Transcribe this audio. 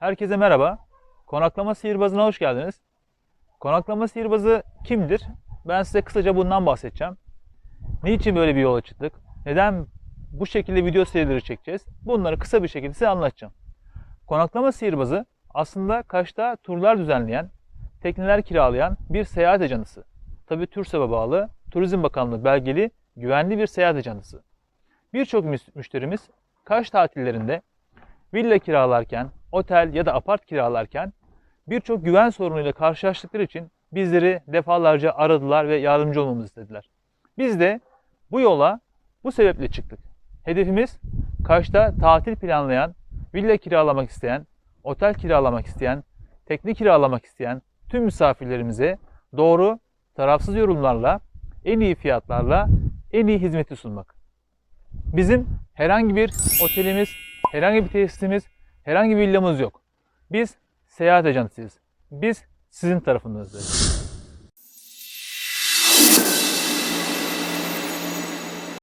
Herkese merhaba. Konaklama sihirbazına hoş geldiniz. Konaklama sihirbazı kimdir? Ben size kısaca bundan bahsedeceğim. Niçin böyle bir yola çıktık? Neden bu şekilde video serileri çekeceğiz? Bunları kısa bir şekilde size anlatacağım. Konaklama sihirbazı aslında Kaş'ta turlar düzenleyen, tekneler kiralayan bir seyahat ajansı. Tabi TÜRSAB'a bağlı, Turizm Bakanlığı belgeli, güvenli bir seyahat ajansı. Birçok müşterimiz Kaş tatillerinde villa kiralarken, otel ya da apart kiralarken birçok güven sorunuyla karşılaştıkları için bizleri defalarca aradılar ve yardımcı olmamızı istediler. Biz de bu yola bu sebeple çıktık. Hedefimiz Kaş'ta tatil planlayan, villa kiralamak isteyen, otel kiralamak isteyen, tekne kiralamak isteyen tüm misafirlerimize doğru, tarafsız yorumlarla, en iyi fiyatlarla en iyi hizmeti sunmak. Bizim herhangi bir otelimiz, herhangi bir tesisimiz, herhangi bir villamız yok. Biz seyahat ajansıyız. Biz sizin tarafınızdayız.